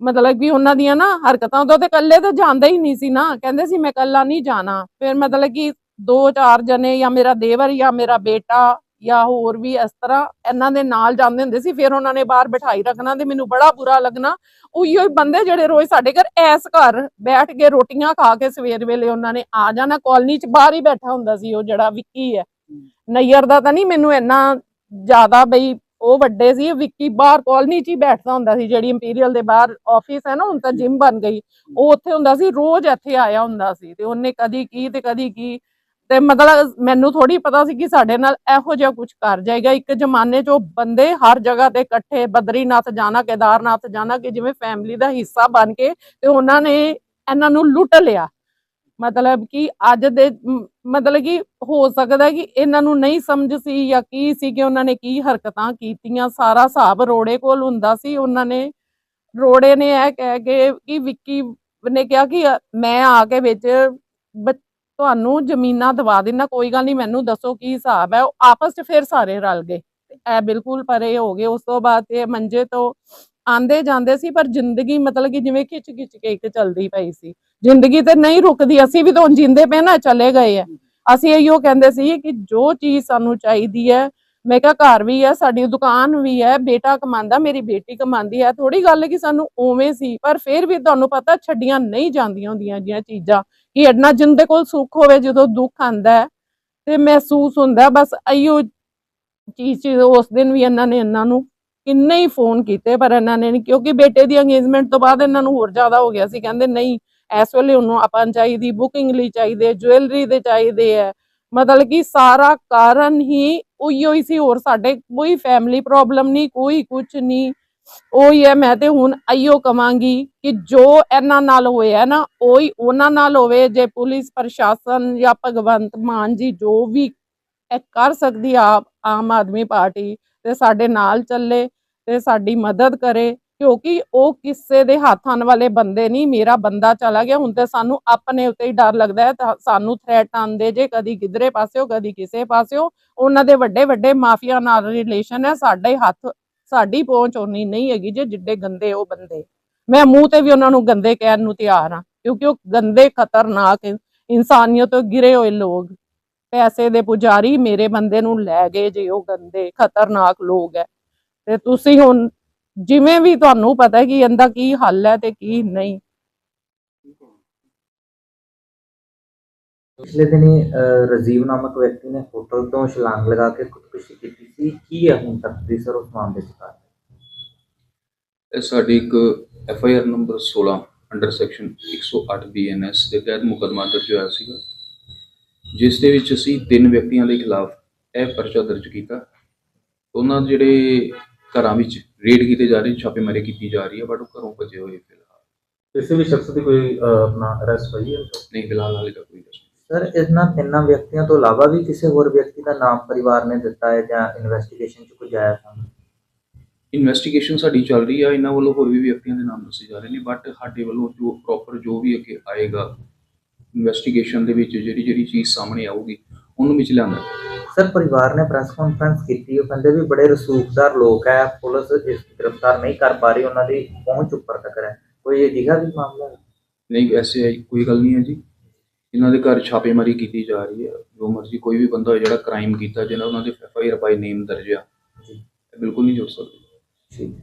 ਮਤਲਬ ਕਿ ਉਹਨਾਂ ਦੀਆਂ ਨਾ ਹਰਕਤਾਂ ਤੋਂ ਤੇ ਇਕੱਲੇ ਤਾਂ ਜਾਂਦੇ ਹੀ ਨਹੀਂ ਸੀ ਨਾ। ਕਹਿੰਦੇ ਸੀ ਮੈਂ ਇਕੱਲਾ ਨਹੀਂ ਜਾਣਾ। ਫਿਰ ਮਤਲਬ ਕਿ ਦੋ ਚਾਰ ਜਣੇ ਜਾਂ ਮੇਰਾ ਦੇਵਰ ਜਾਂ ਮੇਰਾ ਬੇਟਾ ਜਾਂ ਹੋਰ ਵੀ ਇਸ ਤਰ੍ਹਾਂ ਇਹਨਾਂ ਦੇ ਨਾਲ ਜਾਂਦੇ ਹੁੰਦੇ ਸੀ। ਫਿਰ ਉਹਨਾਂ ਨੇ ਬਾਹਰ ਬਿਠਾਈ ਰੱਖਣਾ ਤੇ ਮੈਨੂੰ ਬੜਾ ਬੁਰਾ ਲੱਗਣਾ। ਉਹੀਓ ਹੀ ਬੰਦੇ ਜਿਹੜੇ ਰੋਜ਼ ਸਾਡੇ ਘਰ ਐਸ ਘਰ ਬੈਠ ਕੇ ਰੋਟੀਆਂ ਖਾ ਕੇ ਸਵੇਰ ਵੇਲੇ ਉਹਨਾਂ ਨੇ ਆ ਜਾਣਾ। ਕਾਲਨੀ 'ਚ ਬਾਹਰ ਹੀ ਬੈਠਾ ਹੁੰਦਾ ਸੀ ਉਹ ਜਿਹੜਾ ਵਿੱਕੀ ਹੈ। ਨਈਅਰ ਦਾ ਤਾਂ ਨਹੀਂ ਮੈਨੂੰ ਇੰਨਾ ਜ਼ਿਆਦਾ ਬਈ ਉਹ ਵੱਡੇ ਸੀ ਵਿੱਕੀ ਬਾਹਰ ਕਾਲਨੀ 'ਚ ਹੀ ਬੈਠਦਾ ਹੁੰਦਾ ਸੀ ਜਿਹੜੀ ਇੰਪੀਰੀਅਲ ਦੇ ਬਾਹਰ ਆਫਿਸ ਹੈ ਨਾ ਹੁਣ ਤਾਂ ਜਿਮ ਬਣ ਗਈ। ਉਹ ਉੱਥੇ ਹੁੰਦਾ ਸੀ ਰੋਜ਼ ਇੱਥੇ ਆਇਆ ਹੁੰਦਾ ਸੀ ਤੇ ਉਹਨੇ ਕਦੀ ਕੀ ਤੇ ਕਦੀ ਕੀ। ਤੇ ਮਤਲਬ ਮੈਨੂੰ ਥੋੜੀ ਪਤਾ ਸੀ ਕਿ ਸਾਡੇ ਨਾਲ ਇਹੋ ਜਿਹਾ ਕੁਝ ਕਰ ਜਾਏਗਾ। ਇੱਕ ਜ਼ਮਾਨੇ 'ਚ ਉਹ ਬੰਦੇ ਹਰ ਜਗ੍ਹਾ ਤੇ ਇਕੱਠੇ ਬਦਰੀਨਾਥ ਜਾਣਾ ਕੇਦਾਰਨਾਥ ਜਾਣਾ ਕਿ ਜਿਵੇਂ ਫੈਮਿਲੀ ਦਾ ਹਿੱਸਾ ਬਣ ਕੇ ਤੇ ਉਹਨਾਂ ਨੇ ਇਹਨਾਂ ਨੂੰ ਲੁੱਟ ਲਿਆ। ਮਤਲਬ ਕਿ ਅੱਜ ਦੇ ਮਤਲਬ ਕਿ ਹੋ ਸਕਦਾ ਕਿ ਇਹਨਾਂ ਨੂੰ ਨਹੀਂ ਸਮਝ ਸੀ ਜਾਂ ਕੀ ਸੀ ਕਿ ਉਹਨਾਂ ਨੇ ਕੀ ਹਰਕਤਾਂ ਕੀਤੀਆਂ। ਸਾਰਾ ਹਿਸਾਬ ਰੋੜੇ ਕੋਲ ਹੁੰਦਾ ਸੀ। ਉਹਨਾਂ ਨੇ, ਰੋੜੇ ਨੇ ਇਹ ਕਹਿ ਕੇ ਕਿ ਵਿੱਕੀ ਨੇ ਕਿਹਾ ਕਿ ਮੈਂ ਆ ਕੇ ਵਿੱਚ ਤੁਹਾਨੂੰ ਜ਼ਮੀਨਾਂ ਦਵਾ ਦੇਣਾ ਕੋਈ ਗੱਲ ਨਹੀਂ, ਮੈਨੂੰ ਦੱਸੋ ਕੀ ਹਿਸਾਬ ਹੈ। ਉਹ ਆਪਸ 'ਚ ਫਿਰ ਸਾਰੇ ਰਲ ਗਏ। ਇਹ ਬਿਲਕੁਲ ਪਰੇ ਹੋ ਗਏ। ਉਸ ਤੋਂ ਬਾਅਦ ਇਹ ਮੰਜੇ ਤੋਂ ਆਂਦੇ ਜਾਂਦੇ ਸੀ, ਪਰ ਜ਼ਿੰਦਗੀ ਮਤਲਬ ਕਿ ਜਿਵੇਂ ਖਿੱਚ ਖਿੱਚ ਕੇ ਇੱਕ ਚੱਲਦੀ ਪਈ ਸੀ। ਜ਼ਿੰਦਗੀ ਤੇ ਨਹੀਂ ਰੁਕਦੀ, ਅਸੀਂ ਵੀ ਤਾਂ ਜਿੰਦੇ ਪਏ ਨਾ, ਚਲੇ ਗਏ ਆ। ਅਸੀਂ ਇਹੋ ਕਹਿੰਦੇ ਸੀ ਕਿ ਜੋ ਚੀਜ਼ ਸਾਨੂੰ ਚਾਹੀਦੀ ਹੈ, ਮੈਂ ਕਿਹਾ ਘਰ ਵੀ ਹੈ, ਸਾਡੀ ਦੁਕਾਨ ਵੀ ਹੈ, ਬੇਟਾ ਕਮਾਉਂਦਾ, ਮੇਰੀ ਬੇਟੀ ਕਮਾਉਂਦੀ ਹੈ। ਥੋੜੀ ਗੱਲ ਕਿ ਸਾਨੂੰ ਉਵੇਂ ਸੀ, ਪਰ ਫਿਰ ਵੀ ਤੁਹਾਨੂੰ ਪਤਾ ਛੱਡੀਆਂ ਨਹੀਂ ਜਾਂਦੀਆਂ ਹੁੰਦੀਆਂ ਜੀਆਂ ਚੀਜ਼ਾਂ, ਕਿ ਇੰਨਾ ਜਿੰਦੇ ਕੋਲ ਸੁੱਖ ਹੋਵੇ, ਜਦੋਂ ਦੁੱਖ ਆਂਦਾ ਤੇ ਮਹਿਸੂਸ ਹੁੰਦਾ ਬਸ ਅਈਓ ਚੀਜ਼ ਉਸ ਦਿਨ ਵੀ ਇਹਨਾਂ ਨੇ, ਇਹਨਾਂ ਨੂੰ ਕਿੰਨੇ ਹੀ ਫੋਨ ਕੀਤੇ ਪਰ ਇਹਨਾਂ ਨੇ ਕਿਉਂਕਿ ਬੇਟੇ ਦੀ ਅੰਗੇਜਮੈਂਟ ਤੋਂ ਬਾਅਦ ਇਹਨਾਂ ਨੂੰ ਹੋਰ ਜ਼ਿਆਦਾ ਹੋ ਗਿਆ ਸੀ। ਕਹਿੰਦੇ ਨਹੀਂ, ਇਸ ਵੇਲੇ ਉਹਨੂੰ ਆਪਾਂ ਨੂੰ ਚਾਹੀਦੀ ਬੁਕਿੰਗ ਲਈ ਚਾਹੀਦੇ ਜੁਐਲਰੀ ਦੇ ਚਾਹੀਦੇ ਹੈ ਮਤਲਬ ਕਿ ਸਾਰਾ ਕਾਰਨ ਹੀ ਉਹੀ ਹੀ ਸੀ, ਹੋਰ ਸਾਡੇ ਕੋਈ ਫੈਮਿਲੀ ਪ੍ਰੋਬਲਮ ਨਹੀਂ, ਕੋਈ ਕੁਝ ਨਹੀਂ। ਉਹੀ ਹੈ, ਮੈਂ ਤੇ ਹੁਣ ਆਈਓ ਕਵਾਂਗੀ ਕਿ ਜੋ ਇਹਨਾਂ ਨਾਲ ਹੋਇਆ ਨਾ, ਉਹੀ ਉਹਨਾਂ ਨਾਲ ਹੋਵੇ, ਜੇ ਪੁਲਿਸ, ਪ੍ਰਸ਼ਾਸਨ ਜਾਂ ਭਗਵੰਤ ਮਾਨ ਜੀ ਜੋ ਵੀ ਕਰ ਸਕਦੀ ਆਪ ਆਮ ਆਦਮੀ ਪਾਰਟੀ ਤੇ ਸਾਡੇ ਨਾਲ ਚੱਲੇ। ਤੇ ਸਾਡੀ ਮਦਦ ਕਰੇ, ਕਿਉਂਕਿ ਉਹ ਕਿਸੇ ਦੇ ਹੱਥ ਆਉਣ ਵਾਲੇ ਬੰਦੇ ਨਹੀਂ, ਮੇਰਾ ਬੰਦਾ ਚਲਾ ਗਿਆ। ਹੁਣ ਤੇ ਸਾਨੂੰ ਆਪਣੇ ਉੱਤੇ ਹੀ ਡਰ ਲੱਗਦਾ ਹੈ ਸਾਨੂੰ ਥ੍ਰੈਟ ਆਉਂਦੇ ਜੇ, ਕਦੀ ਕਿਧਰੇ ਪਾਸਿਓ, ਕਦੀ ਕਿਸੇ ਪਾਸਿਓ। ਉਹਨਾਂ ਦੇ ਵੱਡੇ ਵੱਡੇ ਮਾਫੀਆ ਨਾਲ ਰਿਲੇਸ਼ਨ ਹੈ, ਸਾਡੇ ਹੱਥ, ਸਾਡੀ ਪਹੁੰਚ ਉਨੀ ਨਹੀਂ ਹੈਗੀ ਜੇ ਜਿੱਡੇ ਗੰਦੇ ਉਹ ਬੰਦੇ। ਮੈਂ ਮੂੰਹ ਤੇ ਵੀ ਉਹਨਾਂ ਨੂੰ ਗੰਦੇ ਕਹਿਣ ਨੂੰ ਤਿਆਰ ਹਾਂ, ਕਿਉਂਕਿ ਉਹ ਗੰਦੇ, ਖਤਰਨਾਕ ਇਨਸਾਨੀਅਤ ਤੋਂ ਗਿਰੇ ਹੋਏ ਲੋਕ। ਪੈਸੇ ਦੇ ਪੁਜਾਰੀ ਮੇਰੇ ਬੰਦੇ ਨੂੰ ਲੈ ਗਏ ਜੇ ਉਹ ਗੰਦੇ, ਖਤਰਨਾਕ ਲੋਕ ਹੈ। ਤੇ ਤੁਸੀਂ ਹੁਣ ਜਿਵੇਂ ਵੀ ਤੁਹਾਨੂੰ ਪਤਾ ਹੈ ਕਿ ਇਹਦਾ ਕੀ ਹੱਲ ਹੈ ਤੇ ਕੀ ਨਹੀਂ। ਪਿਛਲੇ ਦਿਨੀ ਰਾਜੀਵ ਨਾਮਕ ਵਿਅਕਤੀ ਨੇ ਹੋਟਲ ਤੋਂ ਛਲਾਂਗ ਲਗਾ ਕੇ ਖੁਦਕੁਸ਼ੀ ਕੀਤੀ ਸੀ। ਕੀ ਹੈ ਹੁਣ ਤੱਕ ਦੀ ਸਰ ਉਸ ਮਾਮਲੇ 'ਚ ਕਾਰਵਾਈ? ਇਹ ਸਾਡੀ ਇੱਕ F I R number 16 under section 108 BNS ਦੇ ਤਹਿਤ ਮੁਕੱਦਮਾ ਦਰਜ ਹੋਇਆ ਸੀਗਾ। ਜਿਸ ਦੇ ਵਿੱਚ ਅਸੀਂ ਤਿੰਨ ਵਿਅਕਤੀਆਂ ਦੇ ਖਿਲਾਫ ਇਹ ਪਰਚਾ ਦਰਜ ਕੀਤਾ। ਉਹਨਾਂ ਦੇ ਜਿਹੜੇ ਘਰਾਂ ਵਿੱਚ ਰੇਡ ਕੀਤੇ ਜਾ ਰਹੇ ਛਾਪੇਮਾਰੀ ਕੀਤੀ ਜਾ ਰਹੀ ਹੈ ਬਟ ਉਹ ਘਰੋਂ ਭੱਜੇ ਹੋਏ ਫਿਲਹਾਲ। ਕਿਸੇ ਵੀ ਸ਼ਖਸ ਦੀ ਕੋਈ ਆਪਣਾ ਅਰੈਸਟ ਹੋਈ ਹੈ? ਨਹੀਂ ਫਿਲਹਾਲ ਹਾਲੇ ਤੱਕ ਕੋਈ ਦੱਸ ਸਰ ਇਹਨਾਂ ਤਿੰਨਾਂ ਵਿਅਕਤੀਆਂ ਤੋਂ ਇਲਾਵਾ ਵੀ ਕਿਸੇ ਹੋਰ ਵਿਅਕਤੀ ਦਾ ਨਾਮ ਪਰਿਵਾਰ ਨੇ ਦਿੱਤਾ ਹੈ ਜਾਂ ਇਨਵੈਸਟੀਗੇਸ਼ਨ 'ਚ ਕੁਝ ਆਇਆ ਸਾਹਮਣੇ ਇਨਵੈਸਟੀਗੇਸ਼ਨ ਸਾਡੀ ਚੱਲ ਰਹੀ ਆ ਇਹਨਾਂ ਵੱਲੋਂ ਹੋਰ ਵੀ ਵਿਅਕਤੀਆਂ ਦੇ ਨਾਮ ਦੱਸੇ ਜਾ ਰਹੇ ਨੇ ਬਟ ਸਾਡੇ ਵੱਲੋਂ ਜੋ ਪ੍ਰੋਪਰ ਜੋ ਵੀ ਅੱਗੇ ਆਏਗਾ ਇਨਵੈਸਟੀਗੇਸ਼ਨ ਦੇ ਵਿੱਚ ਜਿਹੜੀ ਜਿਹੜੀ ਚੀਜ਼ ਸਾਹਮਣੇ ਆਊਗੀ ਉਹਨੂੰ ਵਿੱਚ ਲਿਆਂਦਾ ਸਰ ਪਰਿਵਾਰ ਨੇ ਪ੍ਰੈਸ ਕਾਨਫਰੰਸ ਕੀਤੀ ਉਹ ਕਹਿੰਦੇ ਵੀ ਬੜੇ ਰਸੂਖਦਾਰ ਲੋਕ ਹੈ ਪੁਲਿਸ ਇਸ ਗ੍ਰਿਫਤਾਰ ਨਹੀਂ ਕਰ ਪਾ ਰਹੀ ਉਹਨਾਂ ਦੀ ਪਹੁੰਚ ਉੱਪਰ ਤੱਕ ਹੈ। ਕੋਈ ਅਜਿਹਾ ਵੀ ਮਾਮਲਾ? ਹੈ ਨਹੀਂ ਐਸੇ ਕੋਈ ਗੱਲ ਨਹੀਂ ਹੈ ਜੀ। ਇਹਨਾਂ ਦੇ ਘਰ ਛਾਪੇਮਾਰੀ ਕੀਤੀ ਜਾ ਰਹੀ ਹੈ। ਜੋ ਮਰਜ਼ੀ ਕੋਈ ਵੀ ਬੰਦਾ ਹੋਏ ਜਿਹੜਾ ਕ੍ਰਾਈਮ ਕੀਤਾ ਜਿਹਨਾਂ ਉਹਨਾਂ ਦੇ ਐਫ ਆਈ ਆਰ ਬਾਈ ਨੇਮ ਦਰਜ ਆ। ਇਹ ਬਿਲਕੁਲ ਨਹੀਂ ਜੁੜ ਸਕਦੇ। ਠੀਕ।